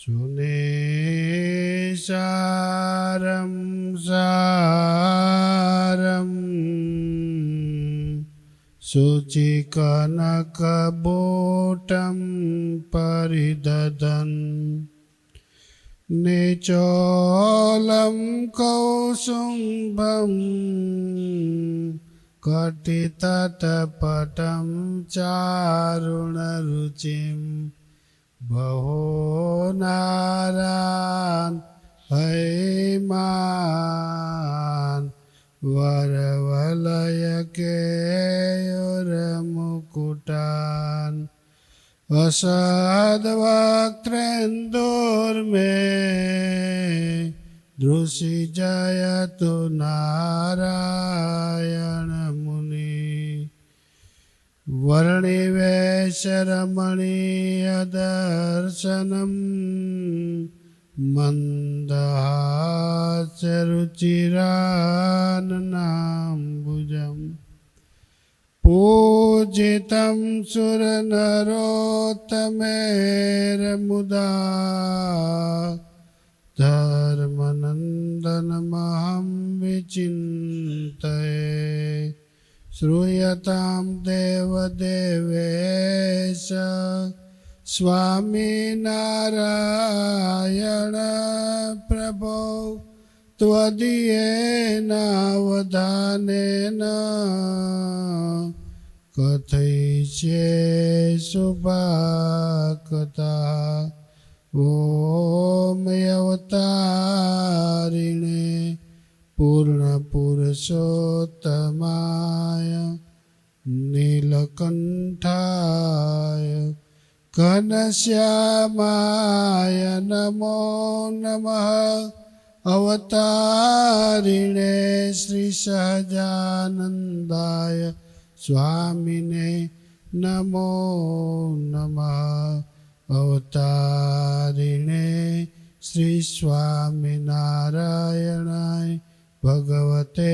സുനേശാരം സാരം ശുചികനകബോട്ടം പരിദദൻ നിചോലം കൗസുംഭം കട്ടിതടപടം ചാരുണരുചിം बहो नारान् हैमान् वरवलयकेयुरमुकुटान् असद्वक्त्रेन्दुर्मे दृशिजयतु नारायणमुनि वर्णिवेशरमणीयदर्शनम् मन्दहासरुचिराननाम्बुजम् पूजितं सुरनरोत्तमेरमुदा धर्मनन्दनमहं विचिन्तये श्रूयतां देवदेवेश स्वामिनारायण प्रभो त्वदीयेनावधानेन कथयिष्ये शुभाकथा ॐ अवतारिणे પૂર્ણપુરુષોત્તમાય નીલકંઠાય ઘનશ્યામાય નમો નમઃ અવતારિણે શ્રી સહજાનંદાય સ્વામીને નમો નમઃ અવતારિણે શ્રી સ્વામિનારાયણાય ભગવતે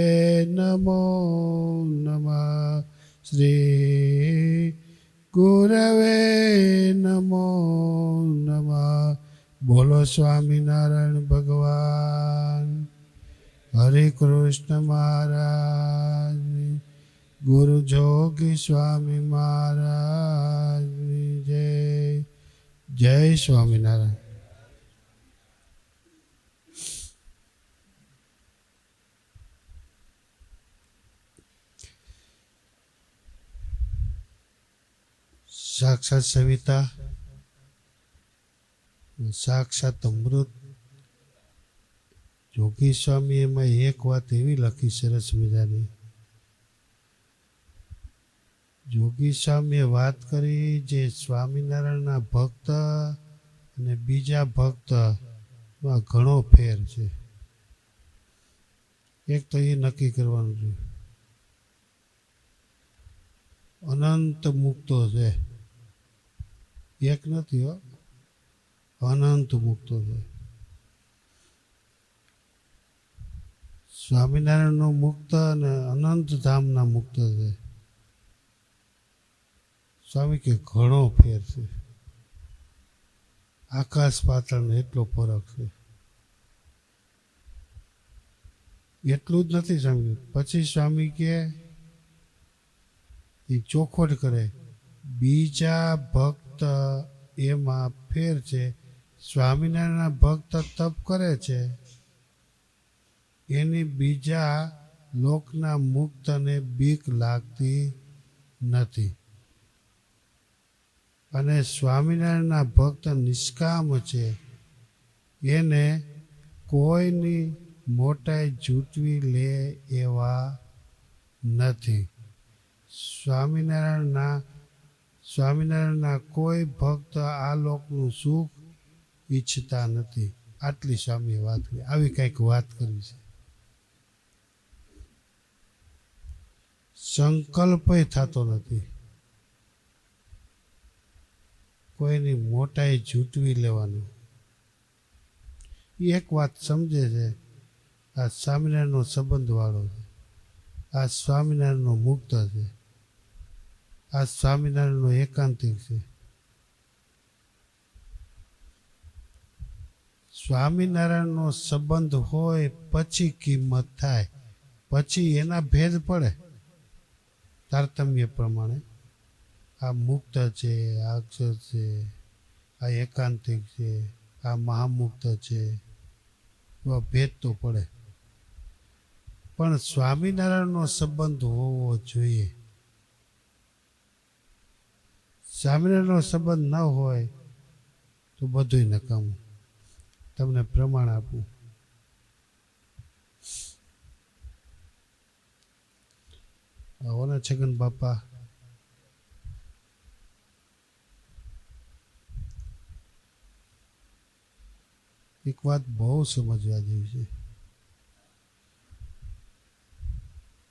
નમો નમઃ શ્રી ગુરવે નમો નમઃ બોલો સ્વામિનારાયણ ભગવાન હરે કૃષ્ણ મહારાજ ગુરુ જોગી સ્વામી મહારાજની જય જય સ્વામિનારાયણ સાક્ષાત સવિતા, સાક્ષાત અમૃત. જોગી સ્વામી એમાં એક વાત એવી લખી સરસ મજાની. જોગી સ્વામીએ વાત કરી જે સ્વામિનારાયણના ભક્ત અને બીજા ભક્તમાં ઘણો ફેર છે. એક તો એ નક્કી કરવાનું છે. અનંત મુક્તો છે. એક નથી, હો. અનંત મુક્તો છે. સ્વામિનારાયણનો મુક્ત અને અનંત ધામના મુક્ત છે. સ્વામી કે ઘણો ફેર છે. આકાશ પાતાળનો એટલો ફરક છે. એટલું જ નથી સ્વામી પછી સ્વામી કે એ ચોખવટ કરે, બીજા ભક્ત એમાં ફેર છે. સ્વામિનારાયણના ભક્ત તપ કરે છે. એની બીજા લોકના મુક્તને બીક લાગતી નથી. અને સ્વામિનારાયણના ભક્ત નિષ્કામ છે. એને કોઈની મોટાઈ જૂટવી લે એવા નથી. સ્વામિનારાયણના સ્વામિનારાયણના કોઈ ભક્ત આ લોકનું સુખ ઈચ્છતા નથી. આટલી સ્વામીએ વાત કરી. આવી કંઈક વાત કરી છે. સંકલ્પય થતો નથી. કોઈની મોટાઈ જૂટવી લેવાનું. એક વાત સમજે છે, આ સ્વામિનારાયણનો સંબંધવાળો છે. આ સ્વામિનારાયણનો મુક્ત છે. આ સ્વામિનારાયણનો એકાંતિક છે. સ્વામિનારાયણનો સંબંધ હોય પછી કિંમત થાય, પછી એના ભેદ પડે. તારતમ્ય પ્રમાણે આ મુક્ત છે, આ અક્ષર છે, આ એકાંતિક છે, આ મહામુક્ત છે, એવા ભેદ તો પડે. પણ સ્વામિનારાયણનો સંબંધ હોવો જોઈએ. સ્વામિનારાયણનો સંબંધ ન હોય તો બધુંય નકામું. તમને પ્રમાણ આપું. આવો છગન બાપા. એક વાત બહુ સમજવા જેવી છે.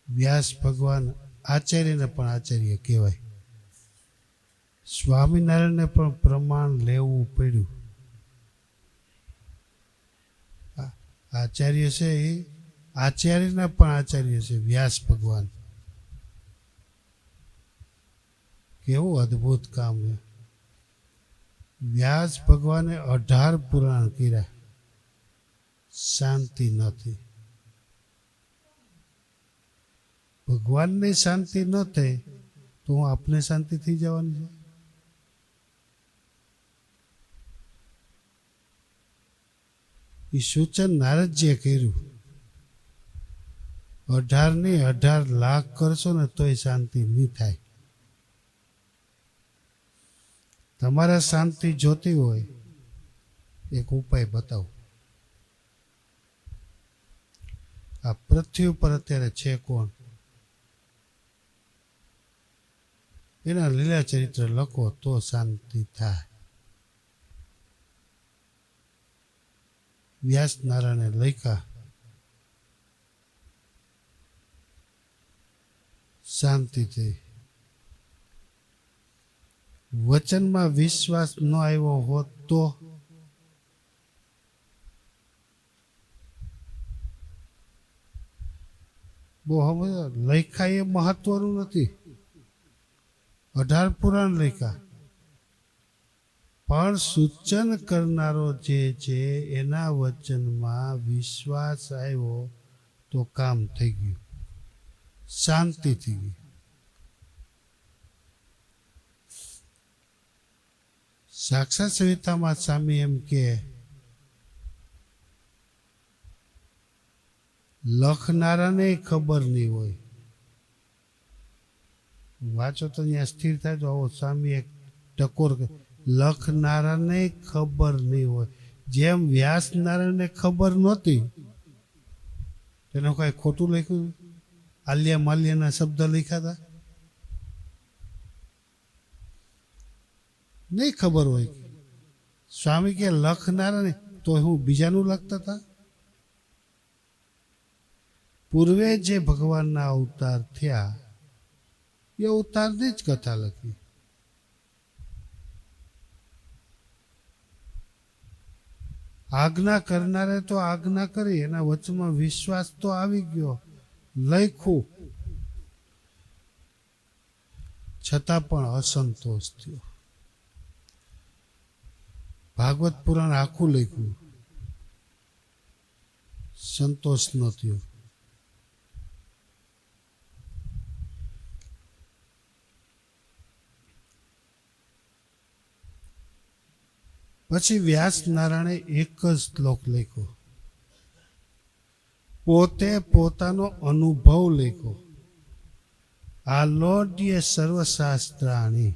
વ્યાસ ભગવાન આચાર્યને પણ આચાર્ય કહેવાય. સ્વામિનારાયણને પણ પ્રમાણ લેવું પડ્યું. આચાર્ય છે એ, આચાર્યના પણ આચાર્ય છે, વ્યાસ ભગવાન. કેવું અદ્ભુત કામ છે. વ્યાસ ભગવાને અઢાર પુરાણ કર્યા. શાંતિ નથી. ભગવાનને શાંતિ ન થઈ, તો હું આપને શાંતિ થઈ જવાની છે? એ સૂચન નારદજીએ કર્યું. અઢારની અઢાર લાખ કરશો ને તોય શાંતિ નહીં થાય. તમારે શાંતિ જોતી હોય, એક ઉપાય બતાવો. આ પૃથ્વી ઉપર અત્યારે છે કોણ? એના લીલા ચરિત્ર લખો તો શાંતિ થાય. વ્યાસ નારાયણે લખ્યા શાંતિ થઈ વચનમાં વિશ્વાસ ન આવ્યો હોત તો બહુ હવે લખ્યા એ મહત્વનું નથી અઢાર પુરાણ લખ્યા પણ સૂચન કરનારો જે છે, એના વચનમાં વિશ્વાસ આવ્યો તો કામ થઈ ગયું શાંતિ થઈ ગઈ સાક્ષાત સવિતામાં સ્વામી એમ કે, લખનારાને ખબર નહીં હોય વાંચો તો અહીંયા સ્થિર થાય તો આવો સ્વામી એક ટકોર કરે. લખનારાને ખબર નહીં હોય. જેમ વ્યાસ નારાયણને ખબર નહોતી, તેનું કાંઈ ખોટું લખ્યું? આલ્યા માલ્યાના શબ્દ લખ્યા હતા? નહીં ખબર હોય. સ્વામી કે લખનારાને, તો હું બીજાનું લખતા હતા? પૂર્વે જે ભગવાનના અવતાર થયા, એ અવતારની જ કથા લખી. આજ્ઞા કરનારે તો આજ્ઞા કરી, એના વચમાં વિશ્વાસ તો આવી ગયો. લખ્યું. છતાં પણ અસંતોષ થયો. ભાગવત પુરાણ આખું લખ્યું. સંતોષ ન થયો. પછી વ્યાસ નારાયણે એક જ શ્લોક લખ્યો. પોતે પોતાનો અનુભવ લખ્યો. લોડ્ય સર્વશાસ્ત્રાણી,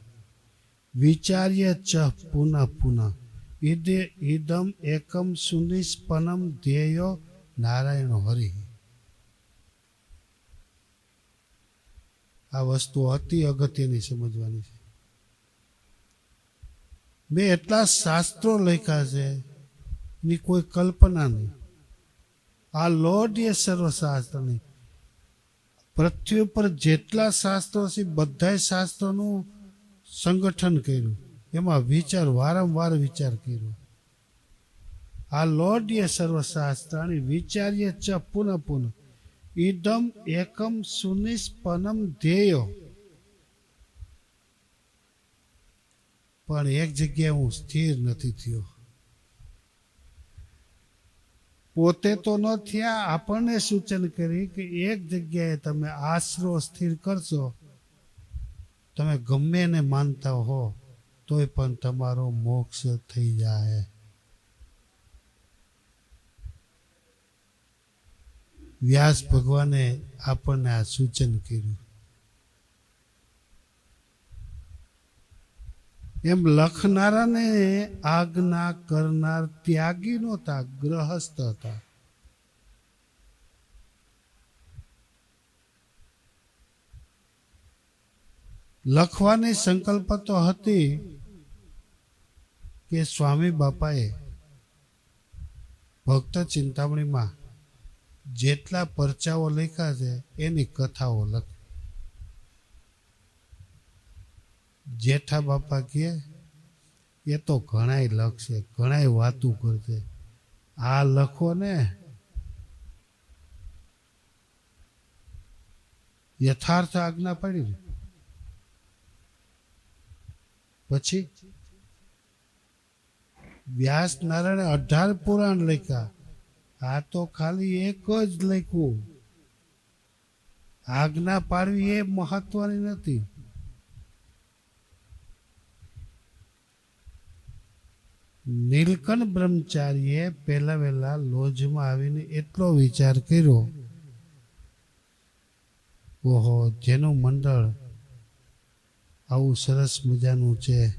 વિચાર્ય ચ પુનઃ પુનઃ, ઈદે ઇદમ એકમ સુનિષ્પનમ ધ્યેયો નારાયણ હરિ. આ વસ્તુ અતિ અગત્યની સમજવાની છે. મેં એટલા શાસ્ત્રો લખ્યા છે ની કોઈ કલ્પના નહીં. આ લોડ એ સર્વશાસ્ત્રની પૃથ્વી ઉપર જેટલા શાસ્ત્રો છે, બધાય શાસ્ત્રોનું સંગઠન કર્યું. એમાં વિચાર, વારંવાર વિચાર કર્યો. આ લોડ એ સર્વશાસ્ત્રાની વિચાર્ય ચ પુનઃ પુનઃ. ઇદમ એકમ સુનિષ્પનમ ધ્યેયો. પણ એક જગ્યાએ હું સ્થિર નથી થયો. પોતે તો ન થયા, આપણને સૂચન કરી કે એક જગ્યાએ તમે આશરો સ્થિર કરશો. તમે ગમે એને માનતા હો, તોય પણ તમારો મોક્ષ થઈ જાય. વ્યાસ ભગવાને આપણને આ સૂચન કર્યું. એમ લખનારાને આજ્ઞા કરનાર ત્યાગી નહોતા ગ્રહસ્થ હતા. લખવાની સંકલ્પ તો હતી કે સ્વામી બાપાએ ભક્ત ચિંતામણીમાં જેટલા પરચાઓ લખ્યા છે, એની કથાઓ લખ. જેઠા બાપા કહે, એ તો ઘણાય લખશે, ઘણાય વાતું કરશે. આ લખો ને. યથાર્થ આજ્ઞા પડી પછી વ્યાસ નારાયણે અઢાર પુરાણ લખ્યા. આ તો ખાલી એક જ લખ્યું. આજ્ઞા પાડવી એ મહત્વની નથી. નીલકંઠ બ્રહ્મચારીએ પહેલા વહેલા લોજમાં આવીને એટલો વિચાર કર્યો, ઓહો, જેનું મંડળ આવું સરસ મજાનું છે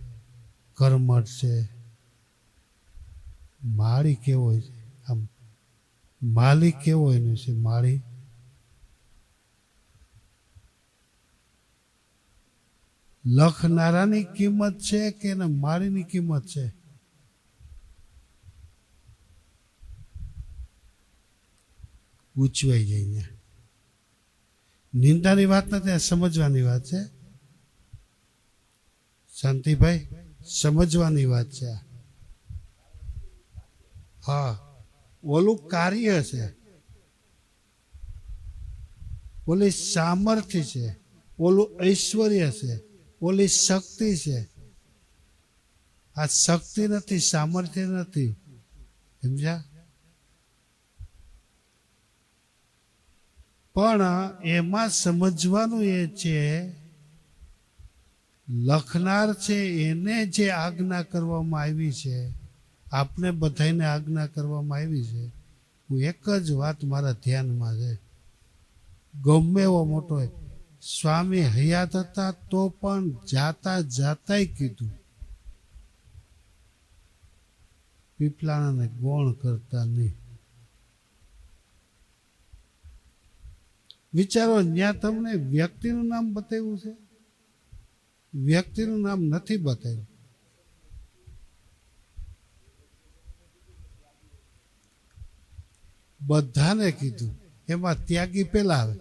કર્મઠ છે, માળી કેવો છે? આમ માલી કેવો એનું છે, માળી? લખનારાની કિંમત છે કે માળીની કિંમત છે? ઉચવાઈ જઈને નિંદાની વાત નથી, આ સમજવાની વાત છે. શાંતિભાઈ, સમજવાની વાત છે હા, ઓલું કાર્ય છે. ઓલી સામર્થ્ય છે, ઓલું ઐશ્વર્ય છે, ઓલી શક્તિ છે. આ શક્તિ નથી, સામર્થ્ય નથી. સમજ્યા? પણ એમાં સમજવાનું એ છે, લખનાર છે એને જે આજ્ઞા કરવામાં આવી છે, આપને બધાને આજ્ઞા કરવામાં આવી છે, હું એક જ વાત મારા ધ્યાનમાં છે. ગમે એવો મોટો સ્વામી હયાત હતા તો પણ જાતા જાતાય કીધું. પીપલાણાને ગોણ કરતા નહીં. વિચારો, ત્યાં તમને વ્યક્તિનું નામ બતાવ્યું છે? વ્યક્તિનું નામ નથી બતાવ્યું. બધાને કીધું, એમાં ત્યાગી પેલા આવે.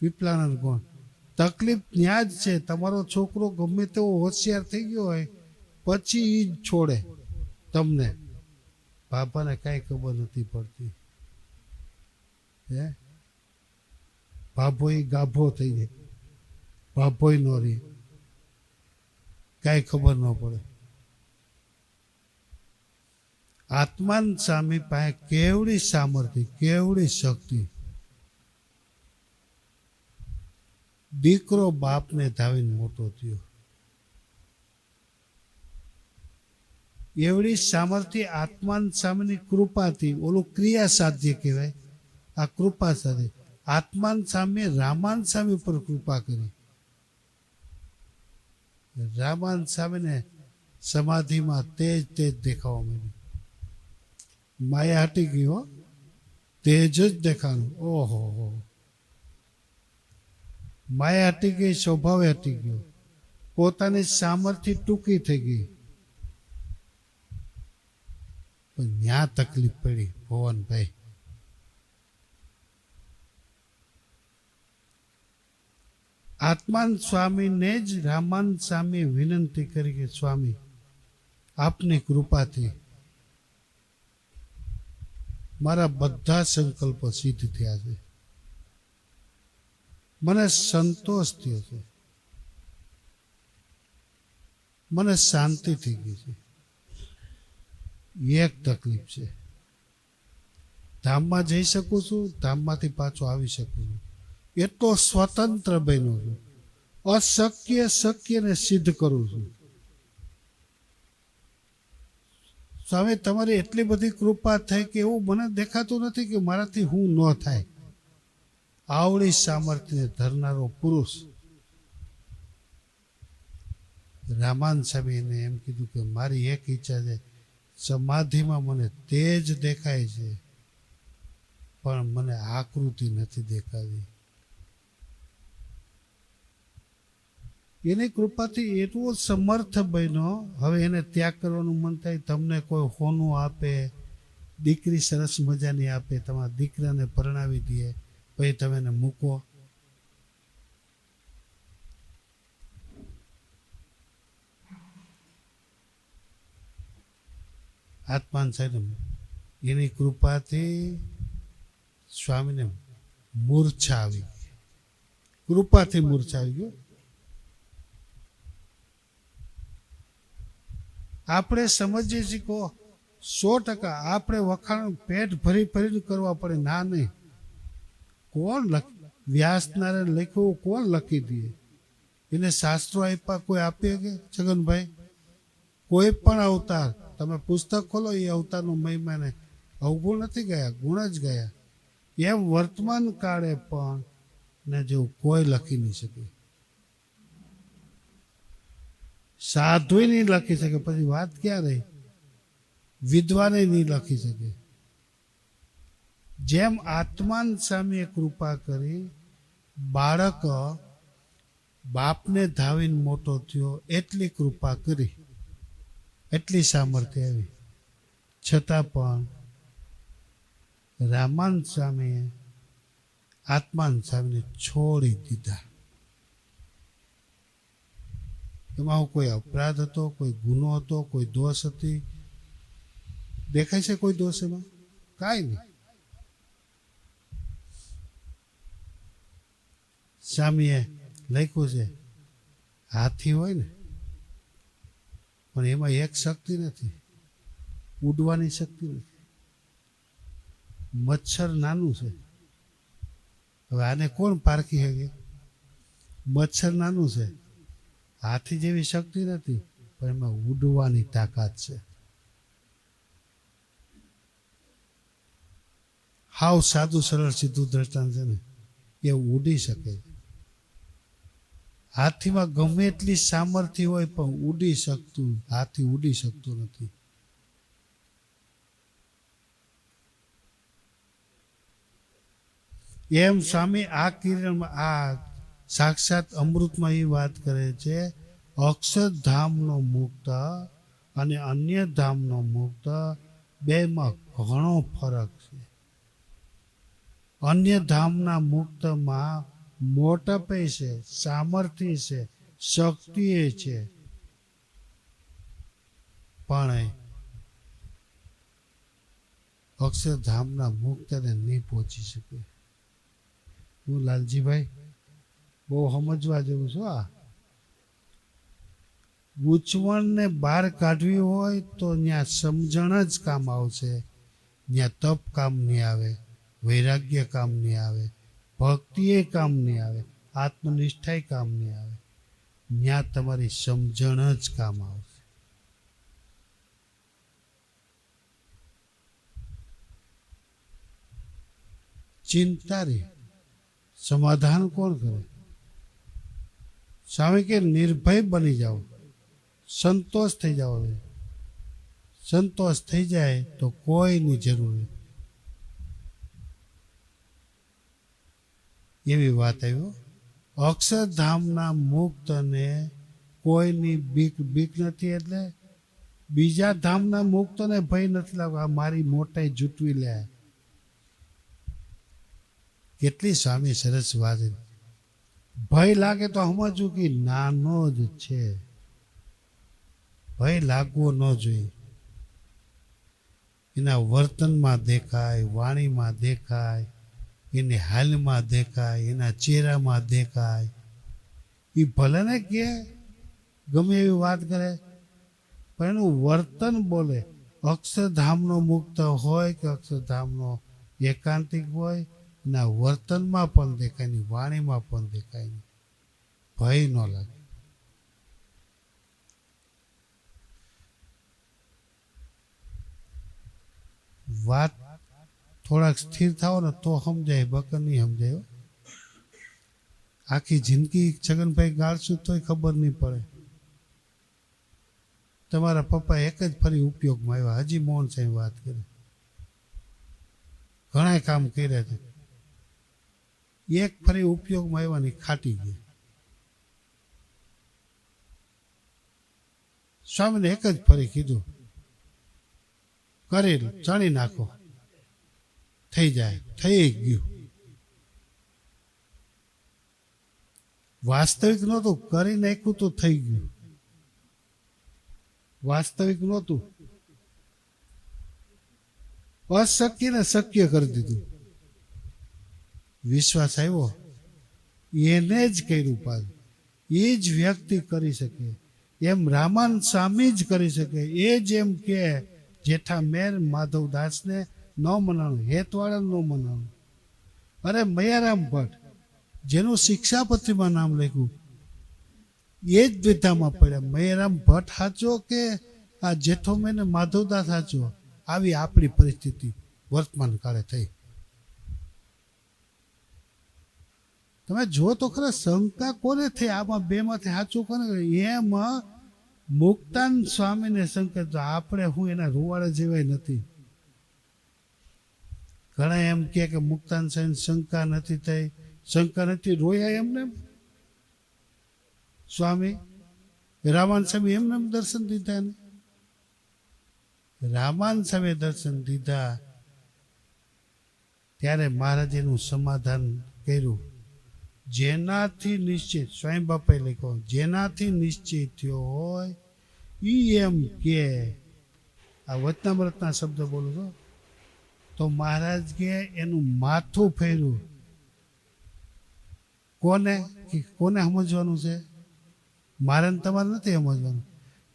પીપલાના કોણ તકલીફ ત્યાં જ છે, તમારો છોકરો ગમે તેવો હોશિયાર થઈ ગયો હોય, પછી એ જ છોડે તમને. બાપાને કાંઈ ખબર નથી પડતી. હે? ભાભોય ગાભો થઈ જાય. ભાભોય નો રહે કાંઈ ખબર ન પડે. આત્માન સ્વામી પાસે કેવડી સામર્થ્ય, કેવડી શક્તિ? દીકરો બાપને ધાવીને મોટો થયો. એવડી સામર્થ્ય આત્માન સામેની કૃપાથી ઓલું ક્રિયા સાધ્ય કહેવાય. આ કૃપા સાથે. આત્માન સામે, રામાન સામે પર કૃપા કરી. રામાન સામેને સમાધિમાં તેજ તેજ દેખાવા માંડ્યું. માયા હટી ગઈ હો. તેજ જ દેખાનું ઓહો, હો. માયા હટી ગઈ, સ્વભાવે હટી ગયો. પોતાની સામર્થ્ય ટૂંકી થઈ ગઈ. પણ ત્યાં તકલીફ પડી. ભવનભાઈ આત્માન સ્વામીને જ રામાન સ્વામી વિનંતી કરી કે, સ્વામી, આપની કૃપાથી મારા બધા સંકલ્પો સિદ્ધ થયા છે. મને સંતોષ થયો છે. મને શાંતિ થઈ ગઈ છે. એક તકલીફ છે. ધામમાં જઈ શકું છું, ધામમાંથી પાછો આવી શકું છું. એટલો સ્વતંત્ર બન્યો છું. અશક્ય શક્યને સિદ્ધ કરું છું. સ્વામી, તમારી એટલી બધી કૃપા થઈ કે એવું મને દેખાતું નથી કે મારાથી હું ન થાય. આવડી સામર્થ્ય ધરનારો પુરુષ. રામાન સ્વામીને એમ કીધું કે મારી એક ઈચ્છા છે, સમાધિમાં મને તેજ દેખાય છે, પણ મને આકૃતિ નથી દેખાતી. એની કૃપાથી એટલો સમર્થ બન્યો, હવે એને ત્યાગ કરવાનું મન થાય, તમને કોઈ હોનું આપે, દીકરી સરસ મજાની આપે, તમારા દીકરાને પરણાવી દે પછી તમે એને મૂકો. આત્માન સાહેબ, એની કૃપાથી સ્વામીને મૂર્છા આવી ગઈ. કૃપાથી મૂર્છા આવી ગયો આપણે સમજીએ છીએ કહો, સો ટકા આપણે વખાણ પેટ ભરી ભરીને કરવા પડે. ના, નહીં. કોણ લખ વ્યાસનારે લખ્યું, કોણ લખી દે? એને શાસ્ત્રો આપ્યા, કોઈ આપીએ કે? છગનભાઈ કોઈ પણ અવતાર, તમે પુસ્તક ખોલો, એ અવતારનો મહિમાને અવગુણ નથી ગયા, ગુણ જ ગયા. એમ વર્તમાન કાળે પણ ને જેવું કોઈ લખી નહીં શકે. સાધુ નહીં લખી શકે, પછી વાત ક્યાં રહી વિદ્વાને નહીં લખી શકે. જેમ આત્માન સામે કૃપા કરી, બાળક બાપને ધાવીને મોટો થયો, એટલી કૃપા કરી, એટલી સામર્થ્ય આવી. છતાં પણ રામાન સામે, આત્માન સામે છોડી દીધા. એમાં કોઈ અપરાધ હતો, કોઈ ગુનો હતો, કોઈ દોષ હતી? દેખાય છે કોઈ દોષ એમાં? કાંઈ નહીં. સ્વામીએ લખ્યું છે, હાથી હોય ને, પણ એમાં એક શક્તિ નથી, ઉડવાની શક્તિ નથી. મચ્છર નાનું છે. હવે આને કોણ પારખી શકે? મચ્છર નાનું છે. હાથી જેવી શક્તિ નથી, પણ એમાં ઉડવાની તાકાત છે. હાવ સાદું સરળ સીધું દ્રષ્ટાંત છે ને, એ ઉડી શકે. હાથીમાં ગમે એટલી સામર્થ્ય હોય, પણ ઉડી શકતું, હાથી ઉડી શકતું નથી. એમ સ્વામી આ કિરણમાં, આ સાક્ષાત અમૃતમાં એ વાત કરે છે, અક્ષરધામનો મુક્ત અને અન્ય ધામનો મુક્ત બેમાં ઘણો ફરક છે. અન્ય ધામના મુક્તમાં મોટપે છે સામર્થ્ય છે, શક્તિ છે. પણ અક્ષરધામના મુક્તને નહીં પહોંચી શકે. હું લાલજીભાઈ બહુ સમજવા જેવું છું આ ગૂંચવણને બહાર કાઢવી હોય તો ત્યાં સમજણ જ કામ આવશે. ત્યાં તપ કામ નહીં આવે, વૈરાગ્ય કામ નહીં આવે ભક્તિએ કામ નહીં આવે આત્મનિષ્ઠાએ કામ નહીં આવે. ત્યાં તમારી સમજણ જ કામ આવશે. ચિંતા રે. સમાધાન કોણ કરે? સ્વામી કે નિર્ભય બની જાઓ. સંતોષ થઈ જાઓ સંતોષ થઈ જાય તો કોઈની જરૂર એવી વાત આવ્યો અક્ષરધામના મુક્તને કોઈની બીક બીક નથી એટલે બીજા ધામના મુક્તને ભય નથી લાગતો. આ મારી મોટાઈ જૂટવી લે. કેટલી સ્વામી સરસ વાત ભય લાગે તો સમજવું કે નાનો જ છે. ભય લાગવો ન જોઈએ. એના વર્તનમાં દેખાય, વાણીમાં દેખાય, એની હાલમાં દેખાય, એના ચહેરામાં દેખાય. એ ભલે ને કે ગમે એવી વાત કરે, પણ એનું વર્તન બોલે. અક્ષરધામનો મુક્ત હોય કે અક્ષરધામનો એકાંતિક હોય ના, વર્તનમાં પણ દેખાય નહીં, વાણીમાં પણ દેખાય નહીં. ભય ન લાગે. વાત થોડાક સ્થિર થાવ ને તો સમજાય, બકર નહીં સમજાય આખી જિંદગી છગનભાઈ ગાળશું તોય ખબર નહીં પડે. તમારા પપ્પા એક જ ફરી ઉપયોગમાં આવ્યા, હજી મોહન સાહેબ વાત કરે. ઘણા કામ કર્યા છે. એક ફરી ઉપયોગમાં આવ્યા ને ખાટી ગઈ સ્વામીને એક જ ફરી કીધું કરી ચણી નાખો. થઈ જાય, થઈ ગયું. વાસ્તવિક નહોતું, કરી નાખ્યું તો થઈ ગયું. વાસ્તવિક નહોતું. અશક્ય ને શક્ય કરી દીધું. વિશ્વાસ આવ્યો? એને જ કર્યું પાછું એ જ વ્યક્તિ કરી શકે. એમ રામાન સ્વામી જ કરી શકે. એ જ એમ કે, જેઠા મેર માધવદાસને ન મનાણું હેતવાળા ન મનાણું. અરે મયારામ ભટ્ટ, જેનું શિક્ષાપત્રીમાં નામ લખ્યું, એ જ દ્વિધામાં પડ્યા. મયારામ ભટ્ટ સાચો કે, આ જેઠો મેં માધવદાસ સાચો? આવી આપણી પરિસ્થિતિ વર્તમાન કાળે થઈ. તમે જો તો ખરા શંકા કોને થઈ? આમાં બે માંથી સાચું કોને એમાં મુક્તાન સ્વામીને શંકા તો આપણે હું એના રૂવાડે જેવાય નથી. ઘણા એમ કે મુક્તાન સ્વામી શંકા નથી થઈ. શંકા નથી, રોયા એમને એમ? સ્વામી, રામાન સ્વામી એમને એમ દર્શન દીધા ને? રામાન સ્વામી દર્શન દીધા. ત્યારે મહારાજેનું સમાધાન કર્યું. જેનાથી નિશ્ચિત, સ્વયં બાપાએ લખ્યો જેનાથી નિશ્ચિત થયો હોય, ઈ એમ કે, આ વચનામૃતના શબ્દ બોલું છો, તો મહારાજ કે એનું માથું ફેર્યું. કોને? કોને સમજવાનું છે? મારે તમારે નથી સમજવાનું.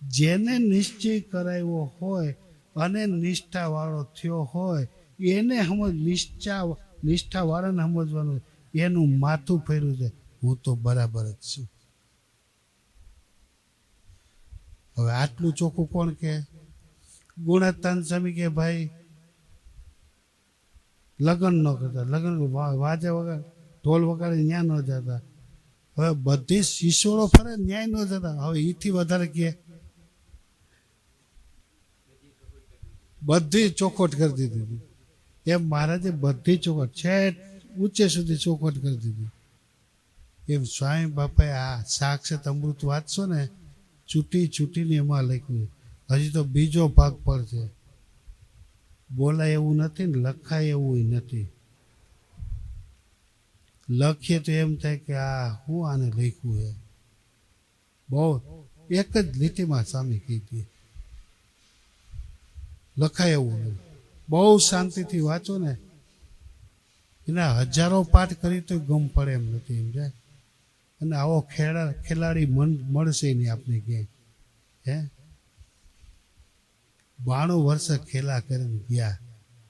જેને નિશ્ચય કરાવ્યો હોય અને નિષ્ઠાવાળો થયો હોય, એને સમજ નિષ્ઠા, નિષ્ઠાવાળાને સમજવાનું એનું માથું ફેર્યું છે. હું તો બરાબર જ છું. હવે આટલું ચોખ્ખું કોણ કે? ગુણતાન સ્વામી કે ભાઈ, લગ્ન ન કરતા, લગ્ન વાજે વગર ઢોલ વગાડે ન્યા ન જતા. હવે બધી શિશોરો ફરે ન્યાય ન જતા. હવે એથી વધારે કે? બધી ચોખવટ કરી દીધી. એમ મહારાજે બધી ચોખવટ. છેટ ઊંચે સુધી ચોખવટ કરી દીધી. એમ સ્વામી બાપાએ આ સાક્ષાત અમૃત વાંચશો ને, ચૂંટી ચૂંટીને એમાં લખ્યું. હજી તો બીજો ભાગ પડશે બોલાય એવું નથી ને લખાય એવું નથી. લખીએ તો એમ થાય કે આ હું આને લખ્યું છે બહુ એક જ લીટીમાં સામે કીધી લખાય એવું બહુ શાંતિથી વાંચો ને એના હજારો પાઠ કરી તો ગમ પડે એમ નથી એમ જાય અને આવો ખેડા, ખેલાડી મન, મળશે નહીં આપને ક્યાંય. હે? બાણું વર્ષ ખેલા કરીને ગયા,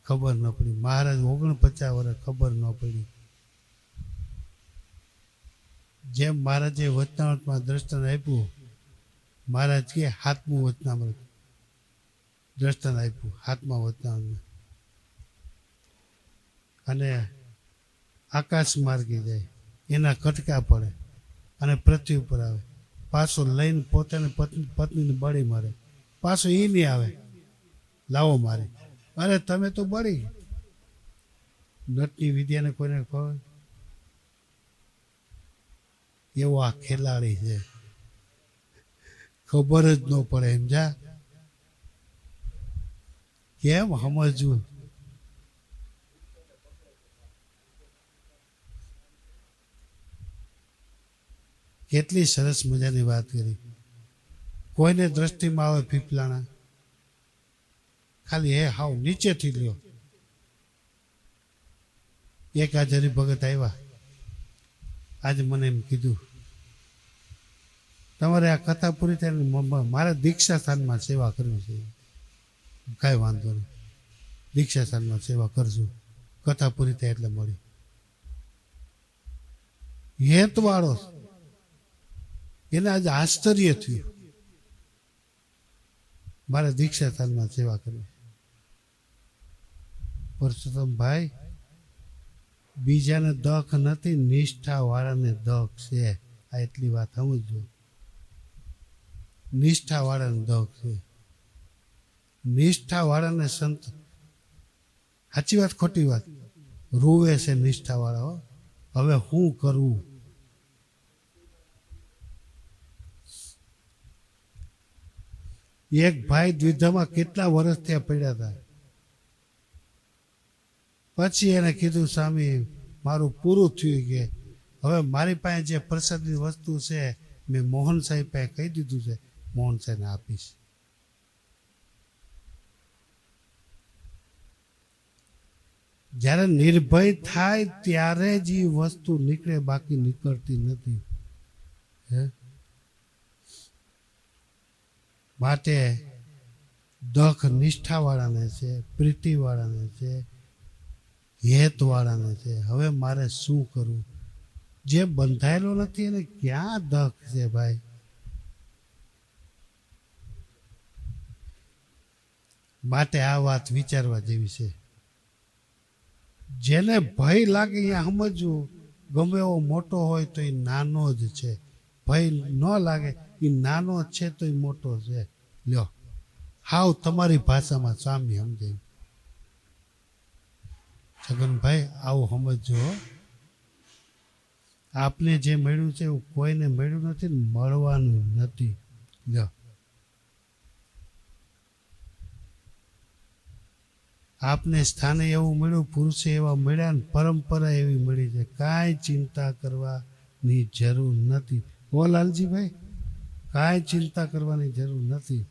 ખબર ન પડી. મહારાજ ઓગણપચાસ વર્ષ ખબર ન પડી. જેમ મહારાજે વચનામૃતમાં દ્રષ્ટાન આપ્યું, મહારાજ કે, હાથમું વચનામૃત. દ્રષ્ટાન આપ્યું, હાથમાં વચનામૃત. અને આકાશ માર્ગે જાય, એના કટકા પડે અને પૃથ્વી ઉપર આવે. પાછો લઈને પોતાની પત્ની, પત્નીને બળી મારે. પાછો એ નહીં આવે. લાવો મારે. અરે, તમે તો બળી. નટની વિદ્યાને કોઈને કહો? એવો આ ખેલાડી છે. ખબર જ ન પડે એમ જા. કેમ સમજવું? કેટલી સરસ મજાની વાત કરી. કોઈને દ્રષ્ટિમાં આવે પીપલાણા. ખાલી હે હાવ નીચેથી લ્યો. એક આજ હરિભગત આવ્યા. આજે મને એમ કીધું, તમારે આ કથા પૂરી થાય મારે દીક્ષા સ્થાનમાં સેવા કરવી છે. કાંઈ વાંધો નહીં. દીક્ષા સ્થાનમાં સેવા કરશું. કથા પૂરી થાય એટલે મળી. હેતવાળો એને આજે આશ્ચર્ય થયું. મારે દીક્ષાથાનમાં સેવા કરવી. ભાઈ, બીજાને દખ નથી, નિષ્ઠાવાળાને દખ છે. આ એટલી વાત સમજો નિષ્ઠાવાળાને દખ છે. નિષ્ઠાવાળાને સંત સાચી વાત, ખોટી વાત. રૂવે છે નિષ્ઠાવાળા હવે હું કરવું એક ભાઈ દ્વિધામાં કેટલા વર્ષ ત્યાં પડ્યા હતા? પછી એને કીધું, સ્વામી, મારું પૂરું થયું કે હવે મારી પાસે જે પ્રસાદની વસ્તુ છે, મેં મોહન સાહેબ પાસે કહી દીધું છે, મોહન સાહેબને આપીશ. જ્યારે નિર્ભય થાય ત્યારે જ એ વસ્તુ નીકળે, બાકી નીકળતી નથી. હે? માટે દખ નિષ્ઠાવાળાને છે, પ્રીતિવાળાને છે, હેતવાળાને છે, હવે મારે શું કરવું? જે બંધાયેલો નથી એને ક્યાં દખ છે ભાઈ? માટે આ વાત વિચારવા જેવી છે. જેને ભય લાગે એ સમજવું, ગમે એવો મોટો હોય તો એ નાનો જ છે. ભય ન લાગે એ નાનો છે તો એ મોટો છે. લ્યો. હાવ તમારી ભાષામાં સ્વામી સમજાય. છગનભાઈ, આવું સમજો. આપને જે મળ્યું છે એવું કોઈને મળ્યું નથી મળવાનું નથી. લ્યો. આપને સ્થાને એવું મળ્યું, પુરુષે એવા મળ્યા ને પરંપરા એવી મળી છે. કાંઈ ચિંતા કરવાની જરૂર નથી. ઓ લાલજીભાઈ? કાંઈ ચિંતા કરવાની જરૂર નથી.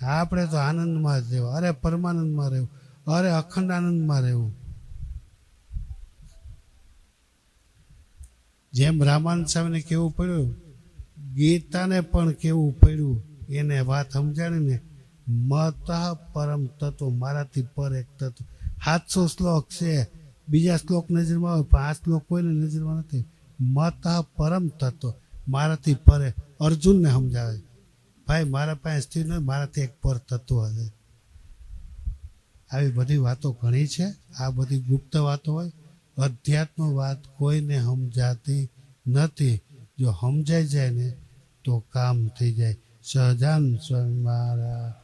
આપણે તો આનંદમાં જ રહેવું. અરે, પરમાનંદમાં રહેવું. અરે અખંડ આનંદમાં રહેવું. જેમ રામાનંદ સ્વામીને કેવું પડ્યું? ગીતાને પણ કેવું પડ્યું? એને વાત સમજાણીને મત પરમ તત્વ, મારાથી પર એક તત્વ. સાતસો શ્લોક છે. બીજા શ્લોક નજરમાં આવે, પણ આ શ્લોક કોઈને નજરમાં નથી. મત પરમ તત્વ. મારાથી પરે અર્જુનને સમજાવે. ભાઈ, મારા પાસે સ્થિર નહીં મારાથી એક પર થતું હશે. આવી બધી વાતો ઘણી છે. આ બધી ગુપ્ત વાતો હોય. અધ્યાત્મ વાત કોઈને સમજાતી નથી. જો સમજાઈ જાય ને, તો કામ થઈ જાય. સહજાન સ્વામી મહારાજ.